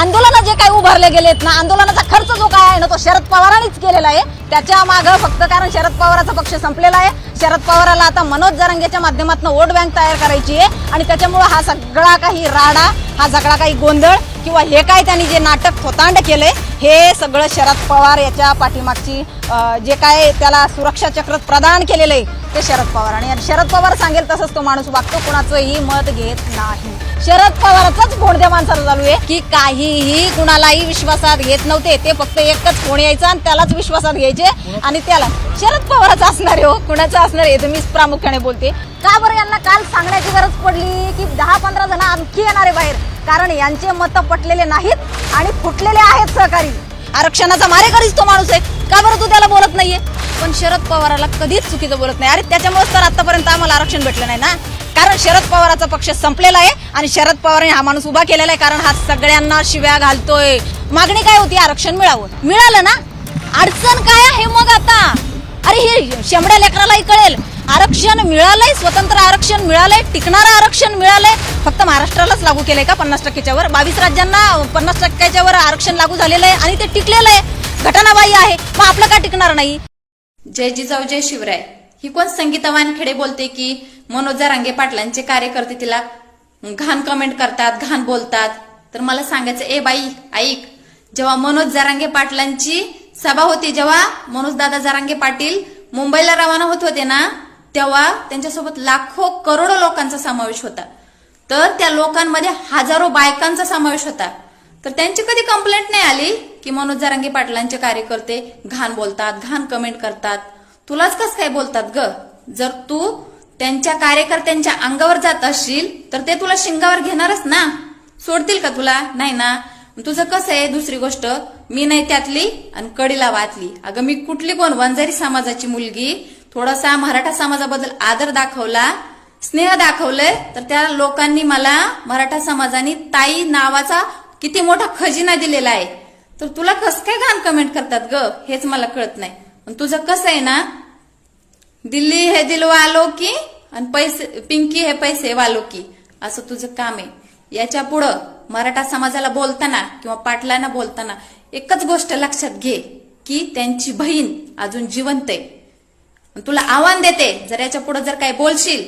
आंदोलन जे काही उभारले गेलेत ना आंदोलनाचा खर्च जो काय आहे ना तो शरद पवारांनीच केलेला आहे. त्याच्या मागं फक्त कारण शरद पवाराचा पक्ष संपलेला आहे. शरद पवाराला आता मनोज जरांगेच्या माध्यमातून वोट बँक तयार करायची आहे. आणि त्याच्यामुळं हा सगळा काही राडा हा सगळा काही गोंधळ किंवा हे काय त्यांनी जे नाटक थोतांड केलंय हे सगळं शरद पवार याच्या पाठीमागची जे काय त्याला सुरक्षा चक्र प्रदान केलेलं आहे ते शरद पवार. आणि शरद पवार सांगेल तसंच तो माणूस वागतो कुणाचंही मत घेत नाही. शरद पवाराचाच फोन त्या माणसाला चालू आहे. की काहीही कुणालाही विश्वासात घेत नव्हते ते फक्त एकच फोन यायचा आणि त्यालाच विश्वासात घ्यायचे. आणि त्याला शरद पवाराचं असणार आहे हो कुणाचं असणार आहे हे प्रामुख्याने बोलते. का बरं यांना काल सांगण्याची गरज पडली की दहा पंधरा जण आणखी येणारे बाहेर? कारण यांचे मतं पटलेले नाहीत आणि फुटलेले आहेत सहकारी. आरक्षणाचा मारेकरीच तो माणूस आहे. का बरं तू त्याला बोलत नाहीये? पण शरद पवाराला कधीच चुकीचं बोलत नाही. अरे त्याच्यामुळेच तर आतापर्यंत आम्हाला आरक्षण भेटलं नाही ना? कारण शरद पवाराचा पक्ष संपलेला आहे आणि शरद पवारांनी हा माणूस उभा केलेला आहे कारण हा सगळ्यांना शिव्या घालतोय. मागणी काय होती? आरक्षण मिळावं. मिळालं ना? अडचण काय आहे मग आता? अरे हे शेंबड्या लेकरालाही कळेल. आरक्षण मिळालंय स्वतंत्र आरक्षण मिळालंय टिकणारं आरक्षण मिळालंय. फक्त महाराष्ट्रालाच लागू केलंय का पन्नास टक्क्याच्या वर बावीस राज्यांना पन्नास टक्क्याच्या वर आरक्षण लागू झालेलं आहे आणि ते टिकलेलं आहे. घटनाबाह्य आहे. मग आपलं का टिकणार नाही? जय जिजाऊ जय शिवराय. ही कोण संगीता वानखेडे बोलते की मनोज जरांगे पाटलांचे कार्यकर्ते तिला घाण कमेंट करतात घाण बोलतात. तर मला सांगायचं ए बाई ऐक. जेव्हा मनोज जरांगे पाटलांची सभा होती जेव्हा मनोज दादा जरांगे पाटील मुंबईला रवाना होत होते ना तेव्हा त्यांच्यासोबत लाखो करोडो लोकांचा समावेश होता. तर त्या लोकांमध्ये हजारो बायकांचा समावेश होता. तर त्यांची कधी कंप्लेंट नाही आली की मनोज जरांगे पाटलांचे कार्यकर्ते घाण बोलतात घाण कमेंट करतात? तुलाच कस काय बोलतात ग? जर तू त्यांच्या कार्यकर्त्यांच्या अंगावर जात असशील तर ते तुला शिंगावर घेणारच ना? सोडतील का तुला? नाही ना? तुझं कसं आहे? दुसरी गोष्ट मी नाही त्यातली आणि कडीला वाचली अगं मी कुठली कोण? वंजारी समाजाची मुलगी. थोडासा मराठा समाजाबद्दल आदर दाखवला स्नेह दाखवलंय तर त्या लोकांनी मला मराठा समाजाने ताई नावाचा किती मोठा खजिना दिलेला आहे. तर तुला कस काय घाण कमेंट करतात ग? हेच मला कळत नाही. तुझं कसं आहे ना दिल्ली हे दिल वालो की आणि पैसे पिंकी हे पैसे वालो की असं तुझं काम आहे. याच्या पुढं मराठा समाजाला बोलताना किंवा पाटलांना बोलताना एकच गोष्ट लक्षात घे की त्यांची बहीण अजून जिवंत आहे. तुला आव्हान देते जर याच्यापुढे जर काय बोलशील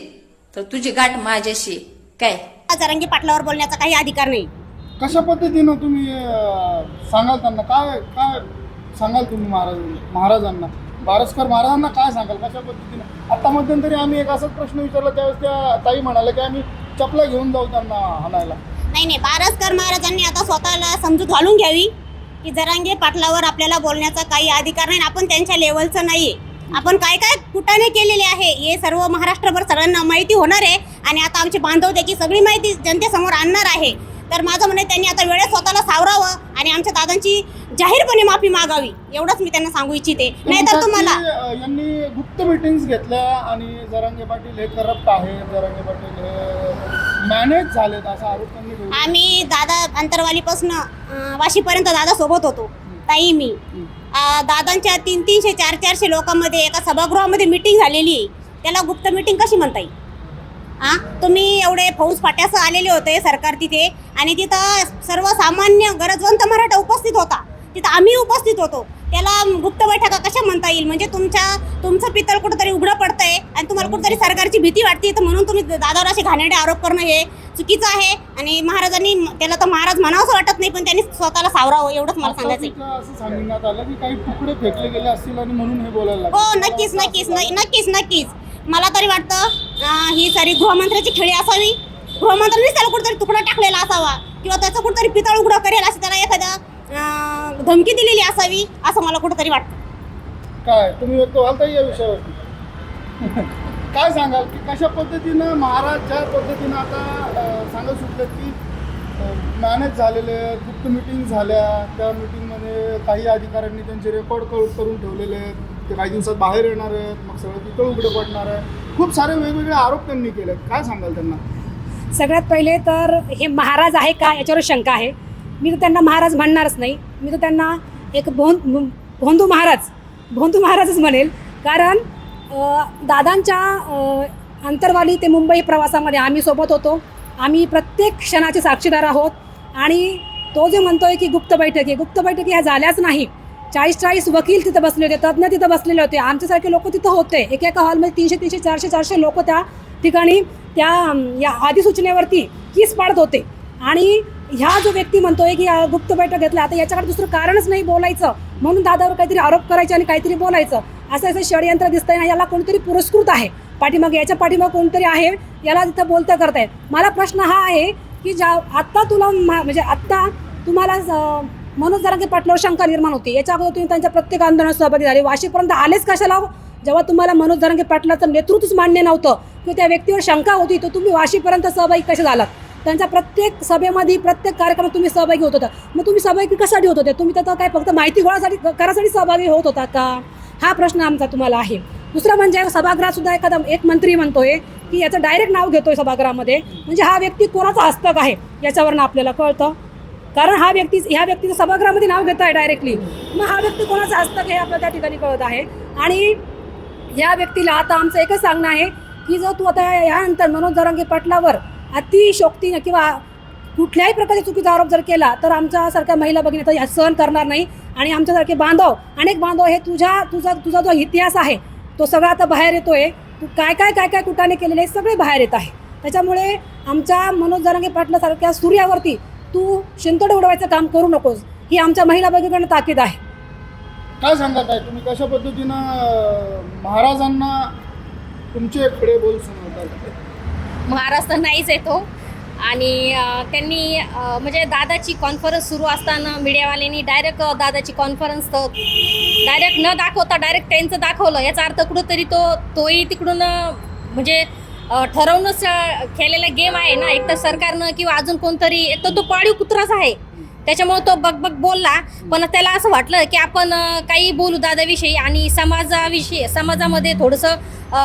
तर तुझी गाठ माझ्याशी. काय? जरांगी पाटलावर बोलण्याचा काही अधिकार नाही. कशा पद्धतीनं तुम्ही सांगाल त्यांना? काय काय सांगाल तुम्ही महाराज महाराजांना? बारसकर महाराजांना काय सांगाल? कशा पद्धतीने? आता मध्यंतरी आम्ही एक असाच प्रश्न विचारला त्यावेळेस त्या ताई म्हणाल्या की आम्ही चपला घेऊन जाऊ त्यांना हाणायला नाही नाही बारसकर महाराजांनी आता स्वतःला समजूत घालून घ्यावी की जरांगे पाटलावर आपल्याला बोलण्याचा काही अधिकार नाही आपण त्यांच्या लेवलचं नाही आपण काय काय कुटाने केलेले आहे हे सर्व महाराष्ट्रभर सर्वांना माहिती होणार आहे आणि आता आमचे बांधव त्याची सगळी माहिती जनतेसमोर आणणार आहे. तर माझं म्हणणं आहे, त्यांनी आता वेळेत स्वतःला सावरावं आणि आमच्या दादांची जाहीरपणे माफी मागावी एवढंच मी त्यांना सांगू इच्छिते. नाहीतर तुम्हाला यांनी गुप्त मिटिंग्स घेतल्या आणि जरांगे पाटील हे करप्ट आहे जरांगे पाटील हे मॅनेज झालेत असा आरोप त्यांनी. आम्ही दादा अंतरवालीपासून वाशीपर्यंत दादा सोबत होतो ताई मी. दादांच्या तीन तीनशे चार चारशे लोकांमध्ये एका सभागृहामध्ये मिटिंग झालेली आहे. त्याला गुप्त मिटिंग कशी म्हणता येईल? आ तुम्ही एवढे फौज फाट्यासह आलेले होते सरकार तिथे आणि तिथं सर्वसामान्य गरजवंत मराठा उपस्थित होता. तिथं आम्ही उपस्थित होतो. त्याला गुप्त बैठका कशा म्हणता येईल? म्हणजे तुमच्या तुमचं पितळ कुठंतरी उघडं पडतंय आणि तुम्हाला कुठंतरी सरकारची भीती वाटते तर म्हणून तुम्ही दादावर असे घाणेरडे आरोप करणं हे चुकीचं आहे. आणि महाराजांनी त्याला तर महाराज म्हणावंसं वाटत नाही पण त्यांनी स्वतःला सावरावं एवढंच मला सांगायचं तिथं असं सांगण्यात आलं की काही तुकडे फेकले गेले असतील आणि म्हणून हे बोलायला. हो नक्कीच नक्कीच नक्कीच नक्कीच. मला तरी वाटतं ही सारी गृहमंत्र्याची खेळी असावी. गृहमंत्र्यांनीच त्याला कुठेतरी तुकडा टाकलेला असावा. किंवा त्याचं कुठेतरी पितळ उघडं करेल असं त्याला एखाद्या अं, धमकी दिलेली असावी असं मला कुठेतरी वाटतं. काय तुम्ही व्यक्त व्हाल ताई या विषयावरती? काय सांगाल की कशा पद्धतीनं महाराज ज्या पद्धतीनं आता अं, सांगत सुटलेत की मॅनेज झालेले आहेत, गुप्त मिटिंग झाल्या त्या मिटिंगमध्ये काही अधिकाऱ्यांनी त्यांचे रेकॉर्ड करून ठेवलेले आहेत. ते काही दिवसात बाहेर येणार आहेत मग सगळं तिथं उघडं पडणार आहे. खूप सारे वेगवेगळे आरोप त्यांनी केले आहेत काय सांगाल त्यांना? सगळ्यात पहिले तर हे महाराज आहे का याच्यावर शंका आहे. मी तर त्यांना महाराज म्हणणारच नाही. मी तर त्यांना एक भों भोंदू महाराज भोंदू महाराजच म्हणेल. कारण दादांच्या अंतरवाली ते मुंबई प्रवासामध्ये आम्ही सोबत होतो. आम्ही प्रत्येक क्षणाचे साक्षीदार आहोत. आणि तो जे म्हणतोय की गुप्त बैठकी गुप्त बैठकी ह्या झाल्याच नाही. चाळीस चाळीस वकील तिथं बसले होते तज्ज्ञ तिथं बसलेले होते. आमच्यासारखे लोक तिथं होते. एक एका हॉलमध्ये तीनशे तीनशे चारशे चारशे लोक त्या ठिकाणी त्या या अधिसूचनेवरती कीस पाडत होते. आणि ह्या जो व्यक्ती म्हणतोय की गुप्त बैठक घेतला आता याच्याकडे दुसरं कारणच नाही बोलायचं. म्हणून दादावर काहीतरी आरोप करायचे आणि काहीतरी बोलायचं. असं असं षडयंत्र दिसतंय ना याला कोणतरी पुरस्कृत आहे. पाठीमागे याच्या पाठीमागे कोणतरी आहे याला तिथं बोलता करताय मला प्रश्न हा आहे की ज्या आत्ता तुला मा- म्हणजे आत्ता तुम्हाला अं, मनोज जरांगे पाटलावर शंका निर्माण होती. याच्या अगोदर तुम्ही त्यांच्या प्रत्येक आंदोलनात सहभागी झाले. वाशीपर्यंत आलेच कशाला हो? जेव्हा तुम्हाला मनोज जरांगे पाटलाचं नेतृत्वच मान्य नव्हतं किंवा त्या व्यक्तीवर शंका होती तर तुम्ही वाशीपर्यंत सहभागी कसे झालात? त्यांच्या प्रत्येक सभेमध्ये प्रत्येक कार्यक्रमात तुम्ही सहभागी होत होता. मग तुम्ही सहभागी कशासाठी होत होते? तुम्ही तर काय फक्त माहिती गोळासाठी करासाठी सहभागी होत होता का? हा प्रश्न आमचा तुम्हाला आहे. दुसरं म्हणजे सभागृहात सुद्धा एखादा एक मंत्री म्हणतोय की याचं डायरेक्ट नाव घेतोय सभागृहामध्ये. म्हणजे हा व्यक्ती कोणाचा हस्तक आहे? याच्यावरनं आपल्याला कळतं. कारण हा व्यक्ती ह्या व्यक्तीचं सभागृहामध्ये नाव घेत आहे डायरेक्टली मग हा व्यक्ती कोणाचा हस्तक हे आपल्याला त्या ठिकाणी कळत आहे. आणि या व्यक्तीला आता आमचं एकच सांगणं आहे की जर तू आता यानंतर मनोज जरांगे पाटलावर अतिशोक्तीनं किंवा कुठल्याही प्रकारच्या चुकीचा आरोप जर केला तर आमच्यासारख्या महिला भगिनी तर सहन करणार नाही. आणि आमच्यासारखे बांधव अनेक बांधव हे तुझ्या तुझा तुझा जो इतिहास आहे तो सगळा आता बाहेर येतोय. तू काय काय काय काय कुटाने केलेले हे सगळे बाहेर येत आहे. त्याच्यामुळे आमच्या मनोज जरांगे पाटलासारख्या सूर्यावरती तू शिंतोड उडवायचं काम करू नकोस. ही आमच्या महिला भगिनीकडनं ताकीद आहे. काय सांगत आहे तुम्ही कशा पद्धतीनं महाराजांना तुमचे खडे बोल सुनावतात महाराष्ट्र नाहीच येतो आणि त्यांनी म्हणजे दादाची कॉन्फरन्स सुरू असताना मीडियावाल्यांनी डायरेक्ट दादाची कॉन्फरन्स तर डायरेक्ट न दाखवता डायरेक्ट त्यांचं दाखवलं. याचा अर्थ कुठंतरी तो तोही तिकडून म्हणजे ठरवूनच खेळलेला गेम आहे ना. एक तर सरकारनं किंवा अजून कोणतरी एक तर तो पाळीव कुत्राच आहे. त्याच्यामुळे तो बग बग बोलला. पण त्याला असं वाटलं की आपण काही बोलू दादाविषयी आणि समाजाविषयी समाजामध्ये थोडंसं